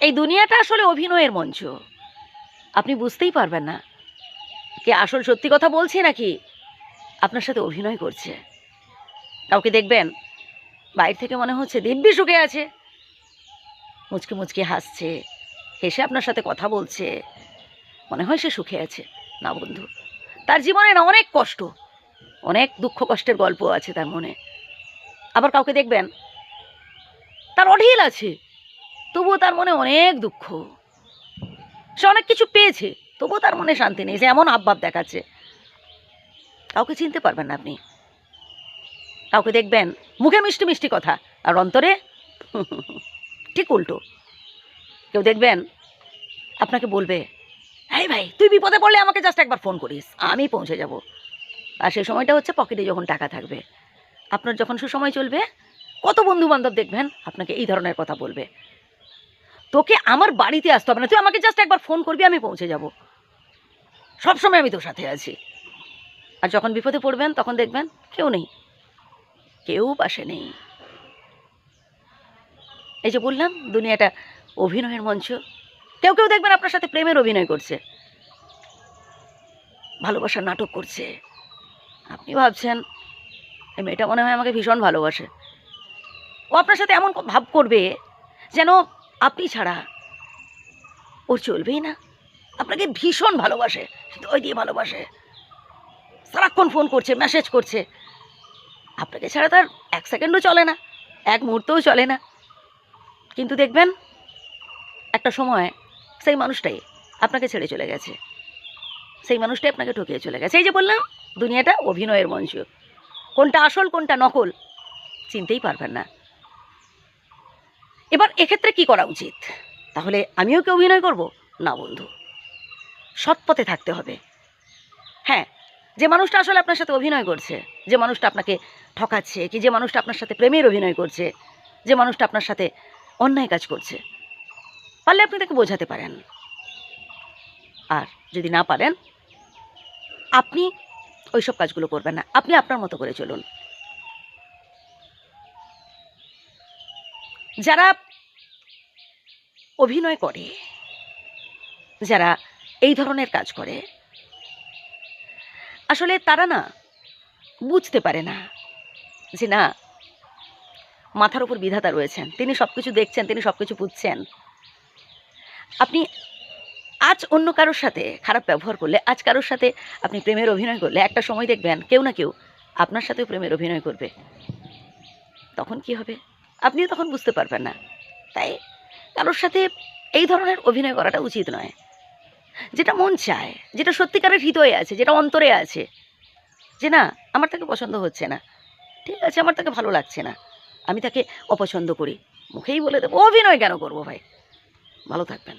এই দুনিয়াটা আসলে অভিনয়ের মঞ্চ। আপনি বুঝতেই পারবেন না। কে আসল সত্যি কথা বলছে নাকি আপনার সাথে অভিনয় করছে? কাউকে দেখবেন? বাইরে থেকে মনে হচ্ছে দিব্যি সুখে আছে। মুচকে মুচকে হাসছে, হেসে আপনার সাথে কথা বলছে। মনে হয় সে সুখে আছে। না বন্ধু, তার জীবনে না অনেক কষ্ট, অনেক দুঃখ কষ্টের গল্প আছে তার মনে। আবার কাউকে দেখবেন? তার অঢিল আছে। তবুও তার মনে অনেক দুঃখ। সে অনেক কিছু পেয়েছে, তবুও তার মনে শান্তি নেই, সে এমন আবভাব দেখাচ্ছে। কাউকে চিনতে পারবেন না আপনি। কাউকে দেখবেন, মুখে মিষ্টি মিষ্টি কথা, আর অন্তরে ঠিক উল্টো। কেউ দেখবেন, আপনাকে বলবে, এই ভাই, তুই বিপদে পড়লে আমাকে জাস্ট একবার ফোন করিস, আমি পৌঁছে যাব। আর সেই সময়টা হচ্ছে পকেটে যখন টাকা থাকবে, আপনার যখন সুসময় চলবে, কত বন্ধু বান্ধব দেখবেন, আপনাকে এই ধরনের কথা বলবে। তোকে আমার বাড়িতে আসতে হবে না। তুই আমাকে জাস্ট একবার ফোন করবি, আমি পৌঁছে যাব। সবসময় আমি তোর সাথে আছি। আর যখন বিপদে পড়বেন, তখন দেখবেন কেউ নেই। কেউ পাশে নেই। এই যে বললাম, দুনিয়াটা অভিনয়ের মঞ্চ। কেউ কেউ দেখবেন আপনার সাথে প্রেমের অভিনয় করছে। ভালোবাসার নাটক করছে। আপনি ভাবছেন, এই মেয়েটা মনে হয় আমাকে ভীষণ ভালোবাসে। ও আপনার সাথে এমন ভাব করবে যেন আপনি ছাড়া ওর চলবেই না। আপনাকে ভীষণ ভালোবাসে, হৃদয় দিয়ে ভালোবাসে। সারাক্ষণ ফোন করছে মেসেজ করছে। আপনাকে ছাড়া তার এক সেকেন্ডও চলে না, এক মুহূর্তও চলে না। কিন্তু দেখবেন, একটা সময় সেই মানুষটাই আপনাকে ছেড়ে চলে গেছে। সেই মানুষটাই আপনাকে ঠকিয়ে চলে গেছে। এই যে বললাম, দুনিয়াটা অভিনয়ের মঞ্চ। কোনটা আসল, কোনটা নকল, চিনতেই পারবেন না। এবার এক্ষেত্রে কি করা উচিত? তাহলে আমিও কি অভিনয় করব? না বন্ধু। সৎ পথে থাকতে হবে। হ্যাঁ যে মানুষটা আসলে আপনার সাথে অভিনয় করছে, যে মানুষটা আপনাকে ঠকাচ্ছে, কি যে মানুষটা আপনার সাথে প্রেমের অভিনয় করছে, যে মানুষটা আপনার সাথে অন্যায় কাজ করছে, পারলে আপনি তাকে বোঝাতে পারেন। আর যদি না পারেন, আপনি ওইসব কাজগুলো করবেন না। আপনি আপনার মতো করে চলুন। যারা অভিনয় করে, যারা এই ধরনের কাজ করে, আসলে তারা না বুঝতে পারে না যে না, মাথার উপর বিধাতা রয়েছেন, তিনি সব কিছু দেখছেন, তিনি সব কিছু বুঝছেন। আপনি আজ অন্য কারোর সাথে খারাপ ব্যবহার করলে, আজ কারোর সাথে আপনি প্রেমের অভিনয় করলে, একটা সময় দেখবেন কেউ না কেউ আপনার সাথেও প্রেমের অভিনয় করবে। তখন কি হবে? আপনিও তখন বুঝতে পারবেন না। তাই কারোর সাথে এই ধরনের অভিনয় করাটা উচিত নয়। যেটা মন চায়, যেটা সত্যিকারের হৃদয়ে আছে, যেটা অন্তরে আছে, যে না, আমার তাকে পছন্দ হচ্ছে না। ঠিক আছে, আমার তাকে ভালো লাগছে না। আমি তাকে অপছন্দ করি। মুখেই বলে দেবো, অভিনয় কেন করব ভাই? ভালো থাকবেন।